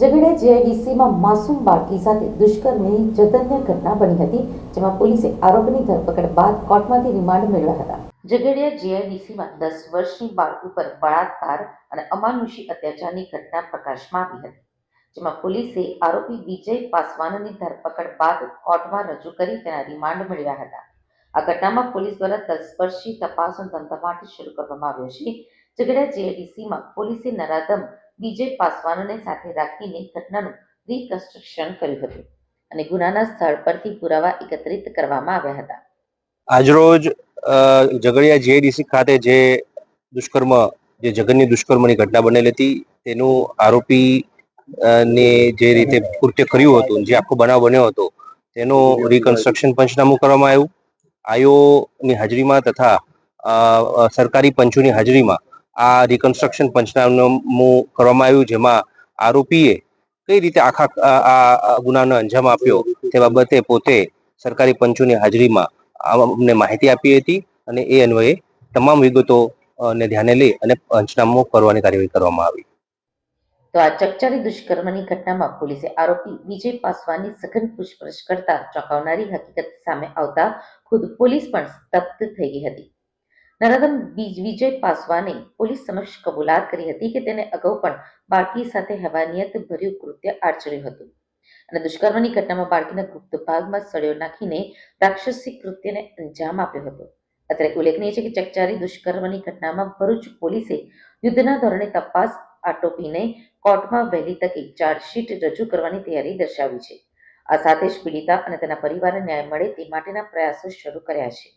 ઝઘડિયા જીઆઈડીસીમાં માસૂમ બાળકી સાથે દુષ્કર્મની જઘન્ય ઘટના બની હતી, જેમાં પોલીસે આરોપીની ધરપકડ બાદ કોર્ટમાંથી રિમાન્ડ મેળવ્યા હતા. ઝઘડિયા જીઆઈડીસીમાં દસ વર્ષની બાળકી પર બળાત્કાર અને અમાનુષી અત્યાચારની ઘટના પ્રકાશમાં આવી હતી, જેમાં પોલીસે આરોપી વિજય પાસવાનની ધરપકડ બાદ કોર્ટમાં રજૂ કરી તેના રિમાન્ડ મેળવ્યા હતા. આ ઘટનામાં પોલીસ દ્વારા તલસ્પર્શી તપાસનો ધમધમાટ શરૂ કરવામાં આવ્યો છે ઝઘડિયા જીઆઈડીસીમાં પોલીસે નરાધમ વિજય પાસવાનને સાથે રાખીને ઘટનાનું રિકન્સ્ટ્રક્શન કર્યું હતું અને ગુનાના સ્થળ પરથી પુરાવા એકત્રિત કરવામાં આવ્યા હતા. આજરોજ ઝઘડિયા જીઆઈડીસી ખાતે જે દુષ્કર્મ, જે જઘન્ય દુષ્કર્મની ઘટના બનેલી હતી, તેનું આરોપી ને જે રીતે કૃત્ય કર્યું હતું, જે આખો બનાવ બન્યો હતો, તેનું રિકન્સ્ટ્રક્શન પંચનામું કરવામાં આવ્યું. આયોની હાજરીમાં તથા સરકારી પંચોની હાજરીમાં આ રિકન્સ્ટ્રક્શન પંચનામું કરવામાં આવ્યું, જેમાં આરોપીએ કઈ રીતે આખા, આ- ગુનાનો અંજામ આપ્યો તે બાબતે પોતે સરકારી પંચોની હાજરીમાં અમને માહિતી આપી હતી અને એ અન્વયે તમામ વિગતો ને ધ્યાને લઈ અને પંચનામું કરવાની કાર્યવાહી કરવામાં આવી. તો આ ચકચારી દુષ્કર્મની ઘટનામાં પોલીસે આરોપી વિજય પાસવાની સઘન પૂછપરછ કરતા ચોંકાવનારી હકીકત સામે આવતા ખુદ પોલીસ પણ સ્તબ્ધ થઈ ગઈ હતી. નરાધમ વિજય પાસવાને પોલીસ સમક્ષ કબૂલાત કરી હતી કે તેને અગાઉ પણ બાળકી સાથે હેવાનિયત ભર્યું કૃત્ય આચર્યું હતું. અને દુષ્કર્મની ઘટનામાં બાળકીના ગુપ્ત ભાગમાં સળિયો નાખીને રાક્ષસી કૃત્યને અંજામ આપ્યો હતો. અત્રે ઉલ્લેખનીય છે કે ચકચારી દુષ્કર્મની ઘટનામાં ભરૂચ પોલીસે યુદ્ધના ધોરણે તપાસ આટોપીને કોર્ટમાં વહેલી તકે ચાર્જશીટ રજૂ કરવાની તૈયારી દર્શાવી છે. આ સાથે જ પીડિતા અને તેના પરિવારને ન્યાય મળે તે માટેના પ્રયાસો શરૂ કર્યા છે.